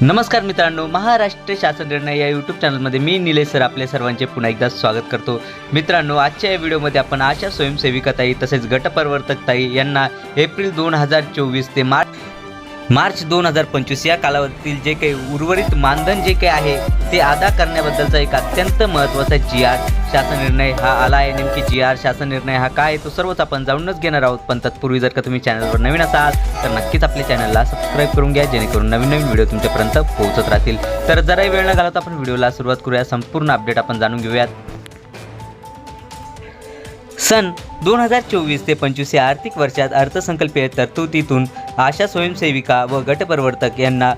नमस्कार मित्रांनो महाराष्ट्र शासन निर्णय या यूट्यूब चॅनलमध्ये मी निलेश सर आपल्या सर्वांचे पुन्हा एकदा स्वागत करतो. मित्रांनो आजच्या या व्हिडिओमध्ये आपण आशा स्वयंसेविका ताई तसेच गटप्रवर्तकताई यांना एप्रिल दोन हजार चोवीस ते मार्च मार्च दोन हजार पंचवीस या कालावधीतील जे काही उर्वरित मानधन जे काही आहे ते अदा करण्याबद्दलचा एक अत्यंत महत्त्वाचा जी आर शासन निर्णय हा आला आहे. नेमकी जी आर शासन निर्णय हा काय आहे तो सर्वच आपण जाणूनच घेणार आहोत. पण तत्पूर्वी जर का तुम्ही चॅनलवर नवीन असाल तर नक्कीच आपल्या चॅनलला सबस्क्राईब करून घ्या जेणेकरून नवीन नवीन व्हिडिओ तुमच्यापर्यंत पोहोचत राहतील. तर जराही वेळ न घालवता आपण व्हिडिओला सुरुवात करूया. संपूर्ण अपडेट आपण जाणून घेऊयात. सन दोन हजार चोवीस ते पंचवीस या आर्थिक वर्षात अर्थसंकल्पीय तरतुदीतून आशा स्वयंसेविका व गटप्रवर्तक यांना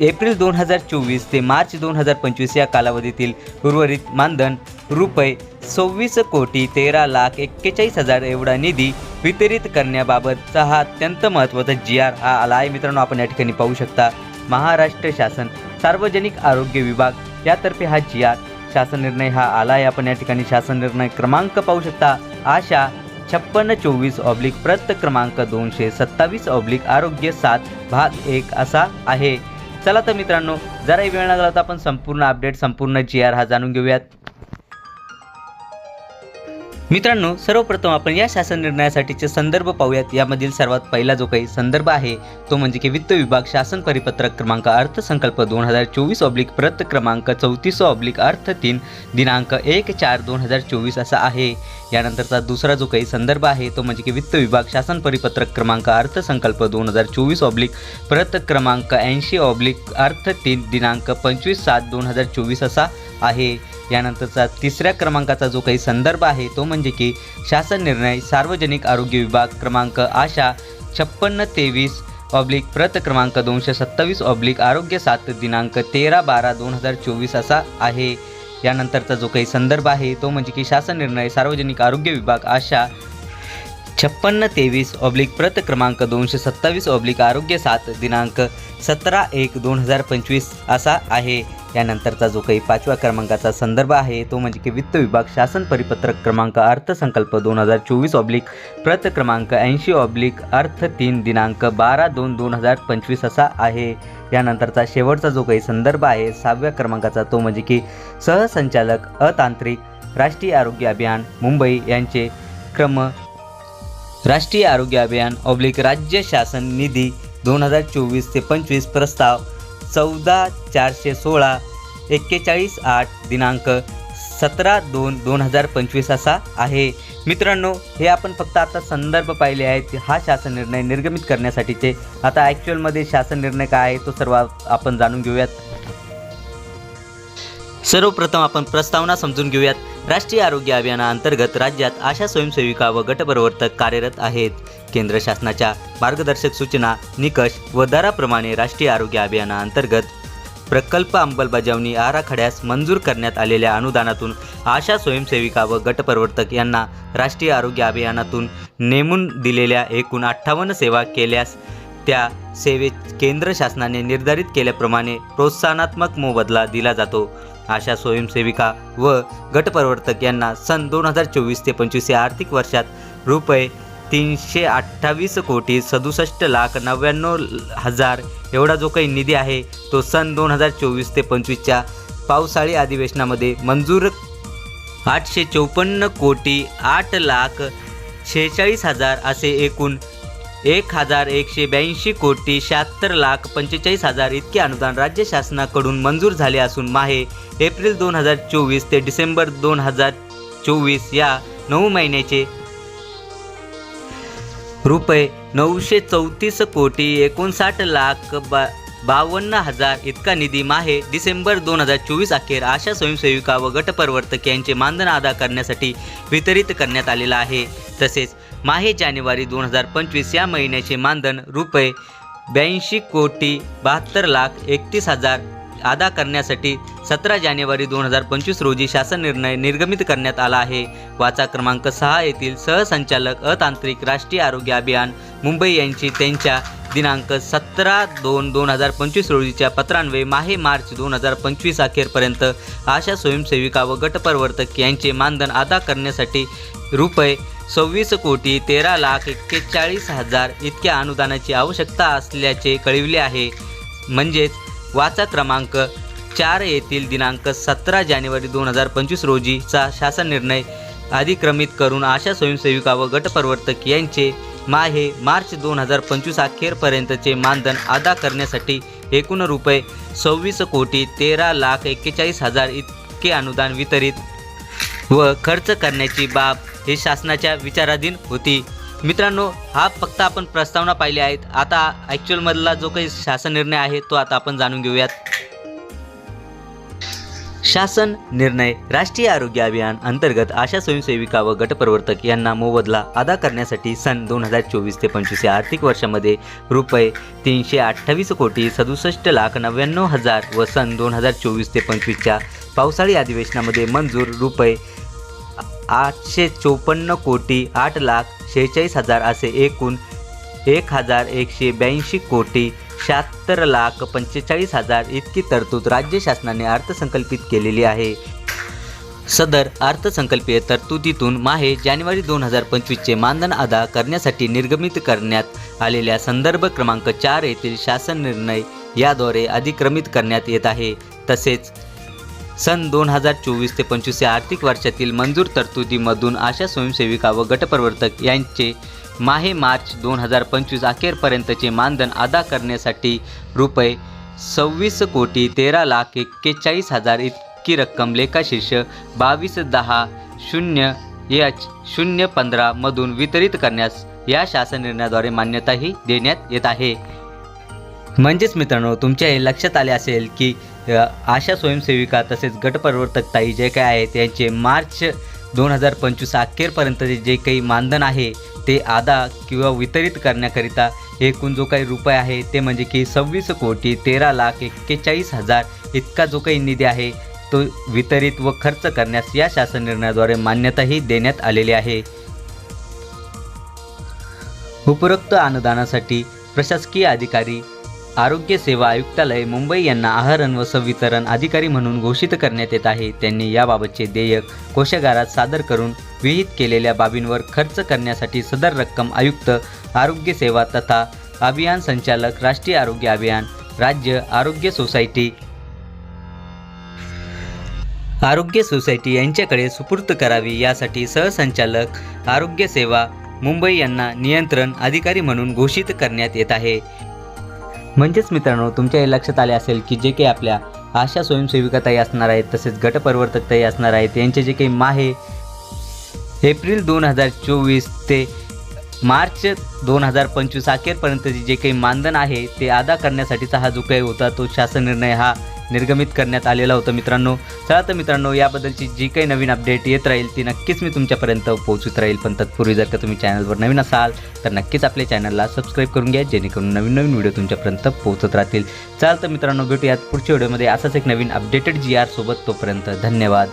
एप्रिल दोन हजार चोवीस ते मार्च दोन हजार पंचवीस या कालावधीतील उर्वरित मानधन रुपये सव्वीस कोटी तेरा लाख एक्केचाळीस हजार एवढा निधी वितरित करण्याबाबतचा हा अत्यंत महत्त्वाचा जी आर हा आला आहे मित्रांनो आपण या ठिकाणी पाहू शकता महाराष्ट्र शासन सार्वजनिक आरोग्य विभाग यातर्फे हा जी आर शासन निर्णय हा आला आहे आपण या ठिकाणी शासन निर्णय क्रमांक पाहू शकता. आशा छप्पन्न चोवीस ऑब्लिक प्रत क्रमांक दोनशे सत्तावीस ऑब्लिक आरोग्य सात भाग एक असा आहे. चला तर मित्रांनो जराही वेळ लागला तर आपण संपूर्ण अपडेट संपूर्ण जी आर हा जाणून घेऊयात. मित्रांनो सर्वप्रथम आपण या शासन निर्णयासाठीचे संदर्भ पाहूयात. यामधील सर्वात पहिला जो काही संदर्भ आहे तो म्हणजे की वित्त विभाग शासन परिपत्रक क्रमांक अर्थसंकल्प दोन हजार चोवीस ऑब्लिक प्रत क्रमांक चौतीस ऑब्लिक अर्थ तीन दिनांक एक चार दोन हजार चोवीस असा आहे. यानंतरचा दुसरा जो काही संदर्भ आहे तो म्हणजे की वित्त विभाग शासन परिपत्रक क्रमांक अर्थसंकल्प दोन हजार चोवीस ऑब्लिक प्रत क्रमांक ऐंशी ऑब्लिक अर्थ तीन दिनांक पंचवीस सात दोन हजार चोवीस असा आहे. यानंतरचा तिसऱ्या क्रमांकाचा जो काही संदर्भ आहे तो म्हणजे की शासन निर्णय सार्वजनिक आरोग्य विभाग क्रमांक आशा छप्पन्न तेवीस ऑब्लिक प्रत क्रमांक दोनशे सत्तावीस ऑब्लिक आरोग्य सात दिनांक तेरा बारा दोन हजार चोवीस असा आहे. यानंतरचा जो काही संदर्भ आहे तो म्हणजे की शासन निर्णय सार्वजनिक आरोग्य विभाग आशा छप्पन्न तेवीस ऑब्लिक प्रत क्रमांक दोनशे सत्तावीस ऑब्लिक आरोग्य सात दिनांक सतरा एक दोन हजार पंचवीस असा आहे. यानंतरचा जो काही पाचव्या क्रमांकाचा संदर्भ आहे तो म्हणजे की वित्त विभाग शासन परिपत्रक क्रमांक अर्थसंकल्प दोन हजार चोवीस ऑब्लिक प्रत क्रमांक ऐंशी ऑब्लिक अर्थ तीन दिनांक बारा दोन दोन हजार पंचवीस असा आहे. यानंतरचा शेवटचा जो काही संदर्भ आहे सहाव्या क्रमांकाचा तो म्हणजे की सहसंचालक अतांत्रिक राष्ट्रीय आरोग्य अभियान मुंबई यांचे क्रम. राष्ट्रीय आरोग्य अभियान ऑब्लिक राज्य शासन निधी दोन हजार चोवीस ते पंचवीस प्रस्ताव. चौदा चारशे सोळा एक्केचाळीस आठ दिनांक सतरा दोन दोन हजार पंचवीस असा आहे. मित्रांनो हे आपण फक्त आता संदर्भ पाहिले आहेत. हा शासन निर्णय निर्गमित करण्यासाठीचे. आता ॲक्च्युअलमध्ये शासन निर्णय काय आहे तो सर्व आपण जाणून घेऊयात. सर्वप्रथम आपण प्रस्तावना समजून घेऊयात. राष्ट्रीय आरोग्य अभियानाअंतर्गत राज्यात आशा स्वयंसेविका व गटप्रवर्तक कार्यरत आहेत. केंद्र शासनाच्या मार्गदर्शक सूचना निकष व दराप्रमाणे राष्ट्रीय आरोग्य अभियानाअंतर्गत प्रकल्प अंमलबजावणी आराखड्यास मंजूर करण्यात आलेल्या अनुदानातून आशा स्वयंसेविका व गटप्रवर्तक यांना राष्ट्रीय आरोग्य अभियानातून नेमून दिलेल्या एकूण अठ्ठावन्न सेवा केल्यास त्या सेवेत केंद्र शासनाने निर्धारित केल्याप्रमाणे प्रोत्साहनात्मक मोबदला दिला जातो. आशा स्वयंसेविका व गटप्रवर्तक यांना सन दोन हजार चोवीस ते पंचवीस या आर्थिक वर्षात रुपये तीनशे अठ्ठावीस कोटी सदुसष्ट लाख नव्याण्णव हजार एवढा जो काही निधी आहे तो सन दोन हजार चोवीस ते पंचवीसच्या पावसाळी अधिवेशनामध्ये मंजूर आठशे चौपन्न कोटी आठ लाख शेहेचाळीस हजार असे एकूण एक हजार एकशे ब्याऐंशी कोटी शहात्तर लाख पंचेचाळीस हजार इतके अनुदान राज्य शासनाकडून मंजूर झाले असून माहे एप्रिल दोन हजार चोवीस ते डिसेंबर दोन हजार चोवीस या नऊ महिन्याचे रुपये नऊशे चौतीस कोटी एकोणसाठ लाख बा बावन्न हजार इतका निधी माहे डिसेंबर दोन हजार चोवीस अखेर आशा स्वयंसेविका व गटप्रवर्तक यांचे मानधन अदा करण्यासाठी वितरित करण्यात आलेला आहे. तसेच माहे जानेवारी दोन हजार पंचवीस या महिन्याचे मानधन रुपये ब्याऐंशी कोटी बहात्तर लाख एकतीस हजार अदा करण्यासाठी सतरा जानेवारी दोन हजार पंचवीस रोजी शासन निर्णय निर्गमित करण्यात आला आहे. वाचा क्रमांक सहा येथील सहसंचालक अतांत्रिक राष्ट्रीय आरोग्य अभियान मुंबई यांची त्यांच्या दिनांक सतरा दोन दोन हजार पंचवीस रोजीच्या पत्रान्वये माहे मार्च दोन हजार पंचवीस अखेरपर्यंत आशा स्वयंसेविका व गटप्रवर्तक यांचे मानधन अदा करण्यासाठी रुपये सव्वीस कोटी तेरा लाख एक्केचाळीस हजार इतक्या अनुदानाची आवश्यकता असल्याचे कळविले आहे. म्हणजेच वाचा क्रमांक चार येथील दिनांक सतरा जानेवारी दोन हजार पंचवीस रोजीचा शासन निर्णय अधिक्रमित करून आशा स्वयंसेविका व गटप्रवर्तक यांचे माहे मार्च दोन हजार पंचवीस अखेरपर्यंतचे मानधन अदा करण्यासाठी एकूण रुपये सव्वीस कोटी तेरा लाख एक्केचाळीस हजार इतके अनुदान वितरित व खर्च करण्याची बाब ही शासनाच्या विचाराधीन होती. मित्रांनो हा फक्त आपण प्रस्तावना पाहिली आहेत. आता ॲक्च्युअलमधला जो काही शासन निर्णय आहे तो आता आपण जाणून घेऊयात. शासन निर्णय राष्ट्रीय आरोग्य अभियान अंतर्गत आशा स्वयंसेविका व गटप्रवर्तक यांना मोबदला अदा करण्यासाठी सन दोन हजार चोवीस ते पंचवीस या आर्थिक वर्षामध्ये रुपये तीनशे अठ्ठावीस कोटी सदुसष्ट लाख नव्याण्णव हजार व सन दोन हजार चोवीस ते पंचवीसच्या पावसाळी अधिवेशनामध्ये मंजूर रुपये आठशे चोपन्न कोटी आठ लाख शेहेचाळीस हजार असे एकूण एक हजार एकशे ब्याऐंशी कोटी शहात्तर लाख पंचेचाळीस हजार इतकी तरतूद राज्य शासनाने अर्थसंकल्पित केलेली आहे. सदर अर्थसंकल्पीय तरतुदीतून माहे जानेवारी दोन हजार पंचवीसचे मानधन अदा करण्यासाठी निर्गमित करण्यात आलेल्या संदर्भ क्रमांक चार येथील शासन निर्णय याद्वारे अधिक्रमित करण्यात येत आहे. तसेच सन दोन हजार चोवीस ते पंचवीस या आर्थिक वर्षातील मंजूर तरतुदीमधून आशा स्वयंसेविका व गटप्रवर्तक यांचे माहे मार्च दोन हजार पंचवीस अखेरपर्यंतचे मानधन अदा करण्यासाठी रुपये सव्वीस कोटी तेरा लाख एक्केचाळीस हजार इतकी रक्कम लेखाशीर्ष बावीस दहा शून्य एच शून्य पंधरामधून वितरित करण्यास या शासन निर्णयाद्वारे मान्यताही देण्यात येत आहे. म्हणजेच मित्रांनो तुमच्या हे लक्षात आले असेल की आशा स्वयंसेविका तसेच गटप्रवर्तक ताई जे काय आहेत यांचे मार्च दोन हजार पंचवीस अखेरपर्यंतचे जे काही मानधन आहे ते आदा किंवा वितरित करण्याकरिता एकूण जो काही रुपये आहे ते म्हणजे की सव्वीस कोटी तेरा लाख एक्केचाळीस हजार इतका जो काही निधी आहे तो वितरित व खर्च करण्यास या शासन निर्णयाद्वारे मान्यताही देण्यात आलेली आहे. उपरोक्त अनुदानासाठी प्रशासकीय अधिकारी आरोग्य सेवा आयुक्तालय मुंबई यांना आहारण व संवितरण अधिकारी म्हणून घोषित करण्यात येत आहे. त्यांनी याबाबतचे देयक कोशागारात सादर करून विहित केलेल्या बाबींवर खर्च करण्यासाठी सदर रक्कम आयुक्त आरोग्य सेवा तथा अभियान संचालक राष्ट्रीय आरोग्य अभियान राज्य आरोग्य सोसायटी आरोग्य सोसायटी यांच्याकडे सुपूर्त करावी यासाठी सहसंचालक आरोग्य सेवा मुंबई यांना नियंत्रण अधिकारी म्हणून घोषित करण्यात येत आहे. म्हणजेच मित्रांनो तुमच्या हे लक्षात आले असेल की जे काही आपल्या आशा स्वयंसेविकाताही असणार आहेत तसेच गटपरिवर्तकताही असणार आहेत यांचे जे काही माहे एप्रिल दोन हजार चोवीस ते मार्च दोन हजार पंचवीस अखेरपर्यंतचे जे काही मानधन आहे ते अदा करण्यासाठीचा हा जो काही होता तो शासन निर्णय हा निर्गमित करण्यात आलेला होता मित्रांनो. चला तर मित्रांनो याबद्दलची जी काही नवीन अपडेट येत राहील ती नक्कीच मी तुमच्यापर्यंत पोहोचत राहील. पण तत्पूर्वी जर का तुम्ही चॅनलवर नवीन असाल तर नक्कीच आपल्या चॅनलला सबस्क्राईब करून घ्या जेणेकरून नवीन नवीन व्हिडिओ तुमच्यापर्यंत पोहोचत राहतील. चाल तर मित्रांनो भेटूयात पुढच्या व्हिडिओमध्ये असाच एक नवीन अपडेटेड जी आर सोबत तोपर्यंत धन्यवाद.